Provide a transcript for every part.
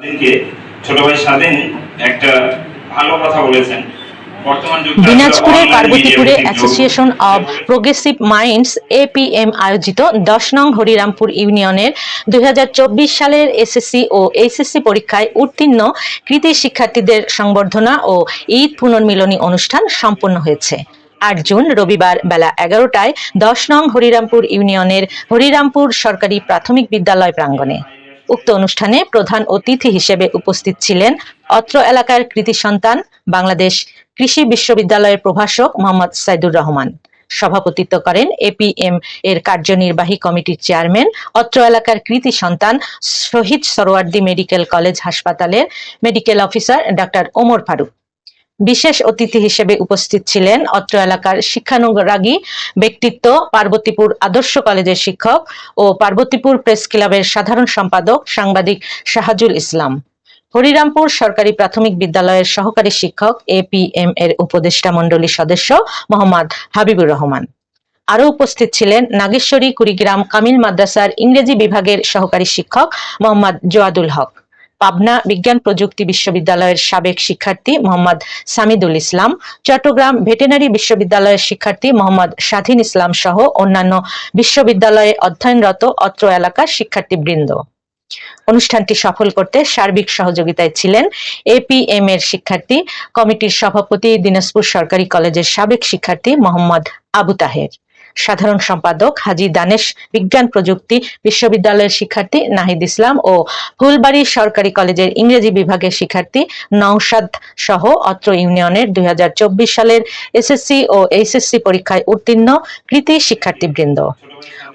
স্বাধীনকে ছোট ভাই স্বাধীন একটা ভালো কথা বলেছেন। বর্তমান দিনাজপুরে পার্বতীপুরে media association of progressive minds APM আয়োজিত দশ নং হরিরামপুর ইউনিয়নের দুই হাজার চব্বিশ সালের এসএসসি ও এইচএসসি পরীক্ষায় উত্তীর্ণ কৃতি শিক্ষার্থীদের সংবর্ধনা ও ঈদ পুনর্মিলনী অনুষ্ঠান সম্পন্ন হয়েছে। আট জুন রবিবার বেলা এগারোটায় দশ নং হরিরামপুর ইউনিয়নের হরিরামপুর সরকারি প্রাথমিক বিদ্যালয় প্রাঙ্গণে। উক্ত অনুষ্ঠানে প্রধান অতিথি হিসেবে উপস্থিত ছিলেন অত্র এলাকার কৃতি সন্তান, বাংলাদেশ কৃষি বিশ্ববিদ্যালয়ের প্রভাষক মোহাম্মদ সাইদুর রহমান। সভাপতিত্ব করেন এপিএম এর কার্যনির্বাহী কমিটির চেয়ারম্যান, অত্র এলাকার কৃতি সন্তান শহীদ সরোয়ার্দি মেডিকেল কলেজ হাসপাতালের medical officer doctor Omar Faruk. বিশেষ অতিথি হিসেবে উপস্থিত ছিলেন অত্র এলাকার শিক্ষানুরাগী ব্যক্তিত্ব, পার্বতীপুর আদর্শ কলেজের শিক্ষক ও পার্বতীপুর প্রেস ক্লাবের সাধারণ সম্পাদক সাংবাদিক শাহাজুল ইসলাম। হরিরামপুর সরকারি প্রাথমিক বিদ্যালয়ের সহকারী শিক্ষক, এ পি এম এর উপদেষ্টা মণ্ডলীর সদস্য মোহাম্মদ হাবিবুর রহমান। আরও উপস্থিত ছিলেন নাগেশ্বরী কুড়িগ্রাম কামিল মাদ্রাসার ইংরেজি বিভাগের সহকারী শিক্ষক মোহাম্মদ জোয়াদুল হক। পাবনা বিজ্ঞান প্রযুক্তি বিশ্ববিদ্যালয়ের সাবেক শিক্ষার্থী মোহাম্মদ সামিদুল ইসলাম, চট্টগ্রাম ভেটেনারি বিশ্ববিদ্যালয়ের শিক্ষার্থী মোহাম্মদ স্বাধীন ইসলাম সহ অন্যান্য বিশ্ববিদ্যালয়ে অধ্যয়নরত অত্র এলাকার শিক্ষার্থীবৃন্দ। অনুষ্ঠানটি সফল করতে সার্বিক সহযোগিতায় ছিলেন এপিএম এর শিক্ষার্থী, কমিটির সভাপতি দিনাজপুর সরকারি কলেজের সাবেক শিক্ষার্থী মোহাম্মদ আবু তাহের। সাধারণ সম্পাদক হাজি দানেশ, বিজ্ঞান প্রযুক্তি বিশ্ববিদ্যালয়ের শিক্ষার্থী নাহিদ ইসলাম ও ফুলবাড়ি সরকারি কলেজের ইংরেজি বিভাগের শিক্ষার্থী নওশাদ সহ অত্র ইউনিয়নের দুই সালের এসএসসি ও এইচএসসি পরীক্ষায় উত্তীর্ণ কৃতি শিক্ষার্থীবৃন্দ।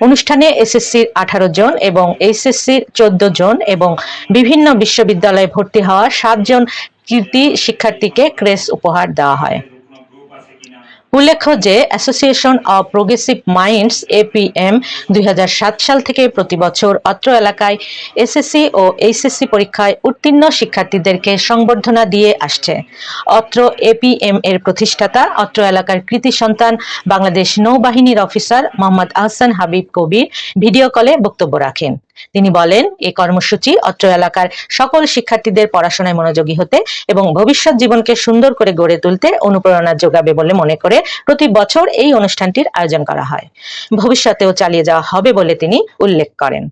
অনুষ্ঠানে এসএসসির আঠারো জন এবং এইচএসসির চোদ্দ জন এবং বিভিন্ন বিশ্ববিদ্যালয়ে ভর্তি হওয়া সাতজন কৃতি শিক্ষার্থীকে ক্রেস উপহার দেওয়া হয়। উল্লেখ্য যে association of progressive minds APM দুই হাজার সাত সাল থেকে প্রতি বছর অত্র এলাকায় এসএসসি ও এইচএসসি পরীক্ষায় উত্তীর্ণ শিক্ষার্থীদেরকে সংবর্ধনা দিয়ে আসছে। অত্র এপিএম এর প্রতিষ্ঠাতা, অত্র এলাকার কৃতি সন্তান, বাংলাদেশ নৌবাহিনীর অফিসার মোহাম্মদ আহসান হাবিব কবির ভিডিও কলে বক্তব্য রাখেন। তিনি বলেন এই কর্মসূচি অত্র এলাকার সকল শিক্ষার্থীদের পড়াশোনায় মনোযোগী হতে এবং ভবিষ্যৎ জীবনকে সুন্দর করে গড়ে তুলতে অনুপ্রেরণা যোগাবে বলে মনে করে প্রতি বছর এই অনুষ্ঠানটির আয়োজন করা হয়। ভবিষ্যতেও চালিয়ে যাওয়া হবে বলে তিনি উল্লেখ করেন।